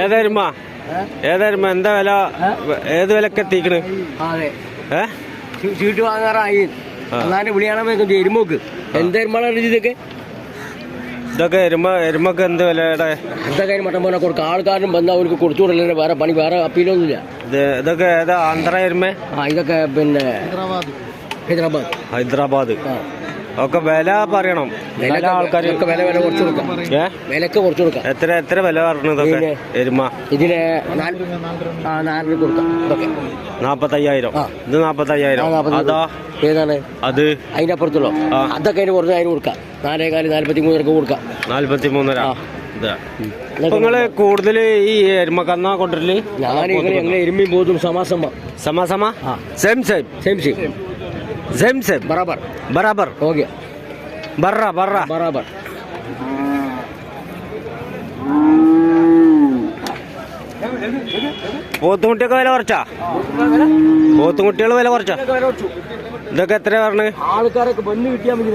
ഏതായിരുമ്മ ഏതായിരുമ്മ എന്താ വില? ഏത് വിലക്ക് എത്തിക്കണ്? ഏ? ചീട്ട് വാങ്ങാറായി. എന്നാലും വിളിയാണെന്ന് എരുമോക്ക്. ഇതൊക്കെ? ഇതൊക്കെ എരുമ എരുമക്ക് എന്ത് വിലയുടെ എന്തൊക്കെ മട്ടൻ മട്ടം പോലെ കൊടുക്കുക ആൾക്കാരും വന്നാൽ അവർക്ക് കൊടുത്തു കൊടുക്കില്ല വേറെ പണി വേറെ അപ്പീലൊന്നുമില്ല. ഇത് ഇതൊക്കെ ഏതാ? ആന്ധ്ര എരുമ? ആ ഇതൊക്കെ പിന്നെ ഹൈദരാബാദ്. ഹൈദരാബാദ്. ആ. ഒക്കെ വില പറയണം. വില ആൾക്കാർക്ക് ആൾക്കാർ ഒക്കെ വില വില കുറച്ച് കൊടുക്കാം. ഏ? വിലക്ക് കുറച്ച് കൊടുക്കാം. എത്ര എത്ര വില പറഞ്ഞത് എരുമ. ഇതിന് നാല് ആ നാലിന് കൊടുക്കാം. ഇതൊക്കെ. നാപ്പത്തയ്യായിരം. ഇത് നാപ്പത്തയ്യായിരം. അതാ. ഏതാണ്? അത്? അതിന്റെ അപ്പുറത്തുള്ളോ. അതൊക്കെ അതിന് കുറച്ച് അതിന് കൊടുക്കാം. നാലേകാൽ നാല്പത്തി മൂന്നരക്ക് കൊടുക്കാം നാല്പത്തി മൂന്നര നിങ്ങൾ കൂടുതൽ ഈ എരുമക്കന്ന കൊണ്ടിട്ടില്ല ഞാൻ ഞങ്ങൾ എരുമയും പോതും സമാസമ്മ സമാസമ്മ same. Same same same same same बराबर ബറാബർ ബറാബർ ഓക്കെ बर्रा ബറ ബറാബർ പോത്തുകുട്ടിയൊക്കെ വില കുറച്ചാ? പോത്തുകുട്ടികൾ വില കുറച്ചാ? ഇതൊക്കെ എത്ര പറഞ്ഞ്? ആൾക്കാരൊക്കെ വന്ന് കിട്ടിയാൽ മതി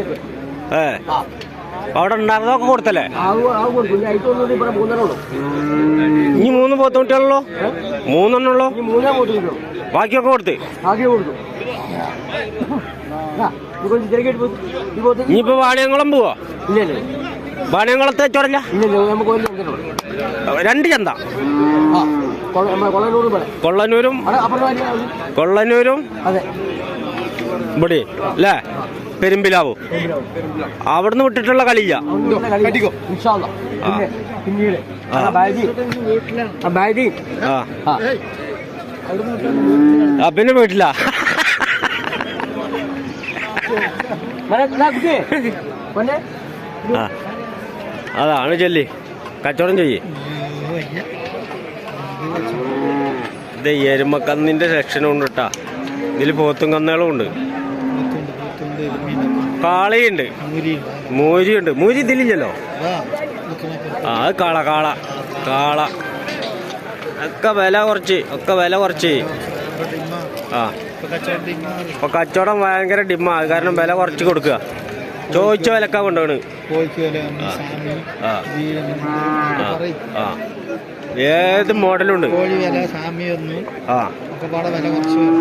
ഏ. അവിടെ ഉണ്ടായിരുന്നതൊക്കെ കൊടുത്തല്ലേ? ഇനി മൂന്ന് പോത്തുകുട്ടികളുള്ളൂ? മൂന്നെണ്ണുള്ളൂ ബാക്കിയൊക്കെ കൊടുത്ത്? ബാക്കി കൊടുത്തു ഇനിയിപ്പോ വാണിയംകുളം പോവോ? ഇല്ലല്ലോ ഇല്ല വാണിയംകുളത്തെ ഒരു രണ്ട് ചന്ത. കൊള്ളനൂരും കൊള്ളനൂരും ഇവിടെ അല്ലേ? പെരുമ്പിലാവു. അവിടുന്ന് വിട്ടിട്ടുള്ള കളിയില്ല. പിന്നെ വീട്ടില്ല മനെ ഇതാ കുട്ടിയെ മനെ ആ അതാണ് ചെല്ലി. കച്ചവടം ചെയ്യ് ഇത് എരുമക്കന്നിന്റെ സെക്ഷനുണ്ട് കേട്ടാ ഇതിൽ പോത്തും കന്നുകളും ഉണ്ട്. കാളയുണ്ട്. മൂരിയുണ്ട് മൂരി ഇതിലില്ലല്ലോ? ആ അത് കാള കാള. കാള. ഒക്കെ വില കുറച്ച് ഒക്കെ വില കുറച്ച്. ആ. ഇപ്പൊ കച്ചവടം ഭയങ്കര ഡിമാ കാരണം വില കുറച്ച് കൊടുക്കുക. ചോദിച്ച വിലക്കാ കൊണ്ടാണ് ഏത് മോഡലുണ്ട്? ആ.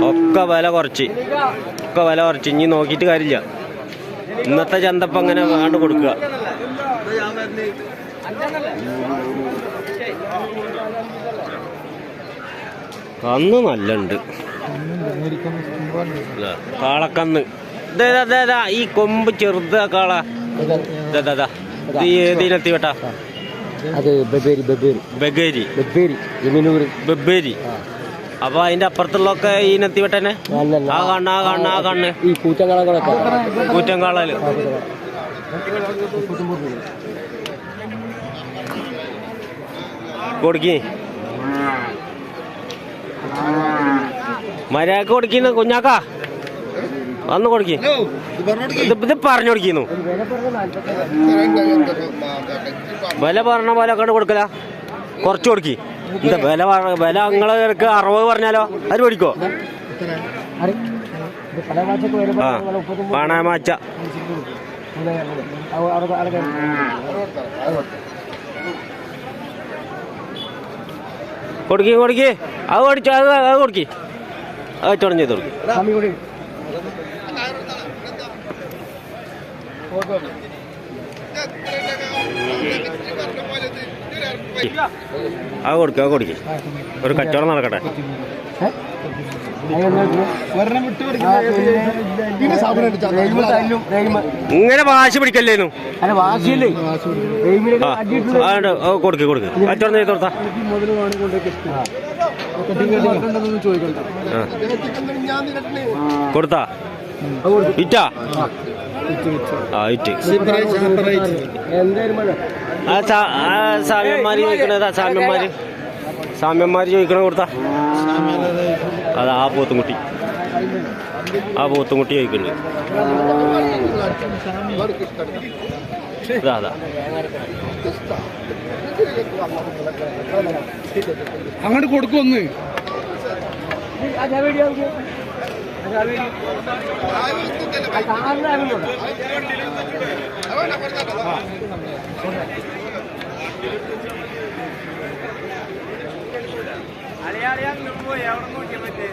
ഒക്കെ വില കുറച്ച്. ഒക്കെ വില കുറച്ച്. ഇനി നോക്കിയിട്ട് കാര്യമില്ല. ഇന്നത്തെ ചന്തപ്പം അങ്ങനെ വേണ്ട കൊടുക്കുക. കന്ന് നല്ലുണ്ട്. കാളക്കന്ന്. ഈ കൊമ്പ് ചെറുത കാള. ഏതിനെത്തി വേട്ടാ അത് ബബേരി ബബേരി. ബഗേരി ബബേരി ബബേരി. അപ്പൊ അതിന്റെ അപ്പുറത്തുള്ളൊക്കെ ഈ നെത്തി വെട്ടനെ? ആ കണ്ണ് ആ കണ്ണ് ആ കണ്ണ്. ഈ കൂറ്റങ്ങളൊക്കെ കൂറ്റങ്കാളൽ കൊടുക്കി. മര്യാദയ്ക്ക് കൊടുക്കുന്ന കുഞ്ഞാക്ക. വന്ന് കൊടുക്കി. ഇത് പറഞ്ഞു കൊടുക്കുന്നു. വില പറഞ്ഞ പോലെ കണ്ട് കൊടുക്കല. കുറച്ച് കൊടുക്കി. എന്താ വില വില നിങ്ങളെ നിനക്ക് അറുപത് പറഞ്ഞാലോ? അത് മേടിക്കോ. ആ പണമാച്ച കൊടുക്കി കൊടുക്കി. അത് കൊടുക്കി അത് അത് കൊടുക്കി. കച്ചവടം ചെയ്ത് കൊടുക്കും അത് കൊടുക്കുക അത് കൊടുക്കുക ഒരു കച്ചവടം നടക്കട്ടെ. ഇങ്ങനെ വാശി അത് കൊടുക്ക് കൊടുക്ക്. കച്ചവടം ചെയ്ത് കൊടുത്താ? ആ സാമ്യന്മാര് ചോദിക്കണതാ സാമ്യന്മാര്. സാമ്യന്മാര് ചോദിക്കണ കൊടുത്താ. അത് ആ പോത്തുംകുട്ടി. ആ പോത്തുംകുട്ടി ചോദിക്കുന്നുണ്ട് ഇതാ അതാ. അങ്ങോട്ട് കൊടുക്കൊന്ന് കളി അലയാളിയാ പോയി. അവിടെ നോക്കിയാൽ പറ്റേ